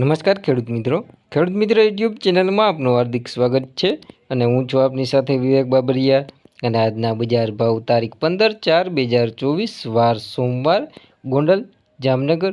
નમસ્કાર ખેડૂત મિત્રો. ખેડૂત મિત્ર યુટ્યુબ ચેનલમાં આપનું હાર્દિક સ્વાગત છે અને હું છું આપની સાથે વિવેક બાબરિયા. અને આજના બજાર ભાવ તારીખ પંદર ચાર બે હજાર ચોવીસ, વાર સોમવાર, ગોંડલ, જામનગર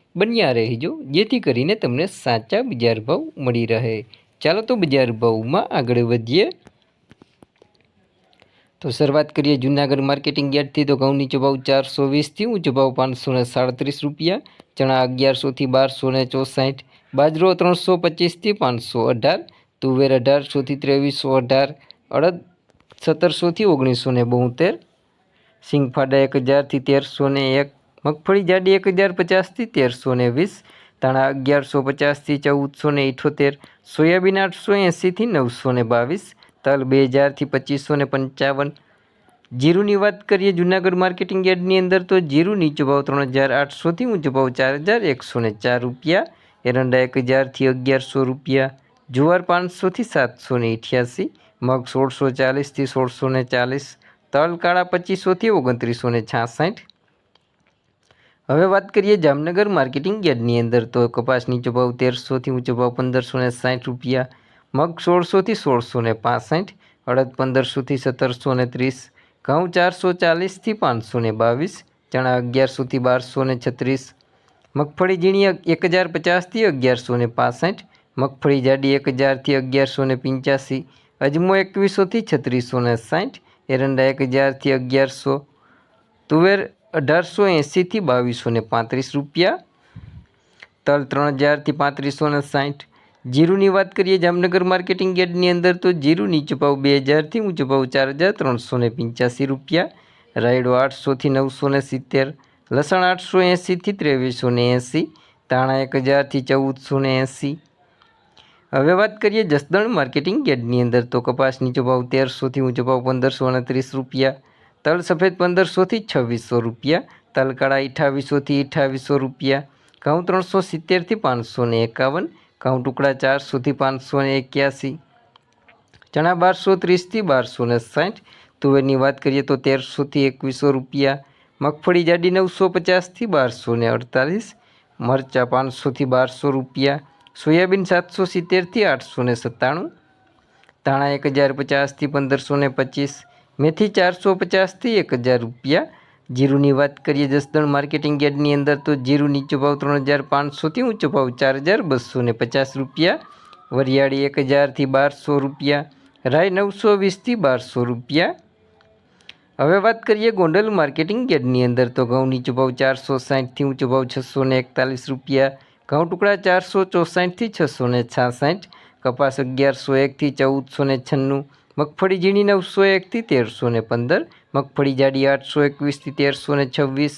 બન્યા રહેજો, જેથી કરીને તમને સાચા બજાર ભાવ મળી રહે. ચાલો તો બજાર ભાવમાં આગળ વધીએ. તો શરૂઆત કરીએ જૂનાગઢ માર્કેટિંગ યાર્ડથી. તો ઘઉં નીચો ભાવ ચારસો વીસથી, ઊંચો ભાવ પાંચસો ને સાડત્રીસ રૂપિયા, ચણા અગિયારસોથી બારસો ને ચોસાઠ, બાજરો ત્રણસો પચીસથી પાંચસો અઢાર, તુવેર અઢારસોથી ત્રેવીસો અઢાર, અડદ સત્તરસોથી ઓગણીસો ને બોતેર, સિંગફાડા એક હજારથી તેરસો ને એક મગફળી જાડી એક હજાર પચાસથી તેરસો ને વીસ, ધાણા અગિયારસો પચાસથી ચૌદસો ને ઇઠોતેર, સોયાબીન આઠસો એંસીથી નવસો ને બાવીસ, તલ બે હજારથી પચીસો ને પંચાવન. જીરુની વાત કરીએ જુનાગઢ માર્કેટિંગ યાર્ડની અંદર તો જીરું નીચો ભાવ ત્રણ હજાર આઠસોથી ઊંચો ભાવ ચાર હજાર એકસો ને ચાર રૂપિયા, એરંડા એક હજારથી અગિયારસો રૂપિયા, જુવાર પાંચસોથી સાતસો ને અઠ્યાસી મગ સોળસો ચાલીસથી સોળસો ને ચાલીસ, તલ કાળા પચીસોથી ઓગણત્રીસો ને છાસઠ હવે વાત કરીએ જામનગર માર્કેટિંગ યાર્ડની અંદર, તો કપાસની નીચો ભાવ તેરસોથી ઊંચો ભાવ પંદરસો ને સાઠ રૂપિયા, મગ સોળસોથી સોળસો ને પાસઠ, અડદ પંદરસોથી સત્તરસો ને ત્રીસ, ઘઉં ચારસો ચાલીસથી પાંચસો ને બાવીસ, ચણા અગિયારસોથી બારસો ને છત્રીસ, મગફળી ઝીણી એક હજાર પચાસથી અગિયારસો ને પાસઠ, મગફળી જાડી એક હજારથી અગિયારસો ને પંચ્યાસી, અજમો એકવીસોથી છત્રીસો ને સાઠ, એરંડા એક હજારથી અગિયારસો, તુવેર અઢારસો એંસીથી બાવીસો ને પાંત્રીસ રૂપિયા. તલ ત્રણ હજારથી પાંત્રીસો ને સાઠ. જીરુની વાત કરીએ જામનગર માર્કેટિંગ યાર્ડની અંદર, તો જીરુની નીચો ભાવ બે હજારથી ઊંચો ભાવ ચાર હજાર ત્રણસો ને પંચ્યાસી રૂપિયા. રાયડો આઠસોથી નવસો ને સિત્તેર. લસણ આઠસો એંસીથી ત્રેવીસો ને એંસી ધાણા એક હજારથી ચૌદસો ને એંસી હવે વાત કરીએ જસદણ માર્કેટિંગ યાર્ડની અંદર, તો કપાસ નીચો ભાવ તેરસોથી ઊંચો ભાવ પંદરસો ત્રીસ રૂપિયા. તલ સફેદ પંદરસોથી છવ્વીસો રૂપિયા તલકાળા અઠાવીસોથી અઠાવીસો રૂપિયા, ઘઉં ત્રણસો સિત્તેરથી પાંચસો ને એકાવન, ઘઉં ટુકડા ચારસોથી પાંચસો ને એક્યાસી, ચણા બારસો ત્રીસથી બારસો ને સાઠ, તુવેરની વાત કરીએ તો તેરસોથી એકવીસો રૂપિયા, મગફળી જાડી નવસો પચાસથી બારસો ને અડતાલીસ, મરચાં પાંચસોથી બારસો રૂપિયા, સોયાબીન સાતસો સિત્તેરથી આઠસો ને સત્તાણું, ધાણા એક હજાર પચાસથી પંદરસો ને પચીસ મેથી ચારસો પચાસથી એક હજાર રૂપિયા. જીરુની વાત કરીએ જસદણ માર્કેટિંગ યાર્ડની અંદર તો જીરું નીચો ભાવ ત્રણ હજાર પાંચસોથી ઊંચો ભાવ ચાર હજાર બસો ને પચાસ રૂપિયા. વરિયાળી એક હજારથી બારસો રૂપિયા. રાય નવસો વીસથી બારસો રૂપિયા. હવે વાત કરીએ ગોંડલ માર્કેટિંગ યાર્ડની અંદર તો ઘઉં નીચો ભાવ ચારસો સાઠથી ઊંચો ભાવ છસો ને એકતાલીસ રૂપિયા. ઘઉં ટુકડા ચારસો ચોસાઠથી છસો ને છાસઠ. કપાસ અગિયારસો એકથી ચૌદસો ને છન્નું. મગફળી ઝીણી નવસો એકથી તેરસો ને પંદર, મગફળી જાડી આઠસો એકવીસથી તેરસો ને છવ્વીસ,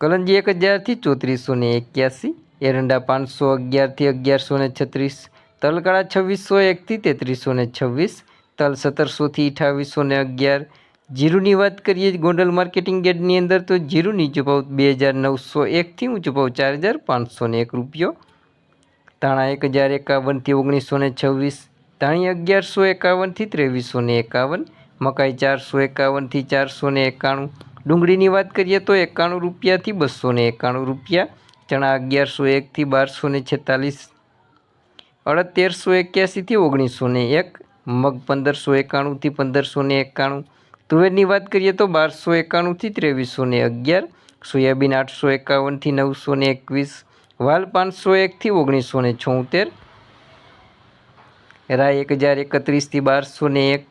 કલંજી એક હજારથી ચોત્રીસો ને એક્યાસી, એરંડા પાંચસો અગિયારથી અગિયારસો ને છત્રીસ, તલકાળા છવ્વીસો એકથી તેત્રીસો ને છવ્વીસ, તલ સત્તરસોથી અઠાવીસો ને અગિયાર. જીરુની વાત કરીએ ગોંડલ માર્કેટિંગ ગેટની અંદર તો જીરુ નીચો ભાવ બે હજાર નવસો એકથી ઊંચો ભાવ ચાર હજાર પાંચસો ને એક રૂપિયો. ધાણા એક હજાર એકાવનથી ઓગણીસો ને છવ્વીસ. ધાણી અગિયારસો એકાવનથી ત્રેવીસો ને એકાવન, મકાઈ ચારસો એકાવનથી ચારસો ને એકાણું. ડુંગળીની વાત કરીએ તો એકાણું રૂપિયાથી બસો ને એકાણું રૂપિયા, ચણા અગિયારસો એકથી બારસો ને છેતાલીસ અડદ તેરસો એક્યાસીથી ઓગણીસો ને એક, મગ પંદરસો એકાણુંથી પંદરસો ને એકાણું. તુવેરની વાત કરીએ તો બારસો એકાણુંથી ત્રેવીસો ને અગિયાર, સોયાબીન આઠસો એકાવનથી નવસો ને એકવીસ, વાલ પાંચસો એકથી ઓગણીસો ને છોતેર રાય એક હજાર એકત્રીસથી બારસો ને એક,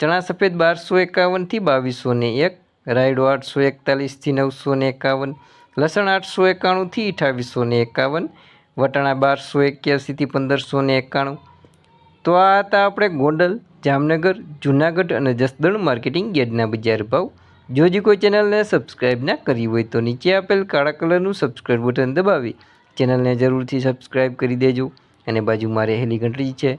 ચણા સફેદ બારસો એકાવનથી બાવીસો ને એક, રાયડો આઠસો એકતાલીસથી નવસો ને એકાવન, લસણ આઠસો એકાણુંથી અઠાવીસો ને એકાવન, વટાણા બારસો એક્યાસીથી પંદરસો ને એકાણું. તો આ હતા આપણે ગોંડલ, જામનગર, જુનાગઢ અને જસદણ માર્કેટિંગ યાર્ડના બજાર ભાવ. જો હજી કોઈ ચેનલને સબસ્ક્રાઈબ ના કરી હોય તો નીચે આપેલ કાળા કલરનું સબસ્ક્રાઈબ બટન દબાવી. ચેનલને જરૂરથી સબસ્ક્રાઈબ કરી દેજો. અને બાજુમાં રહેલી ઘંટડી છે.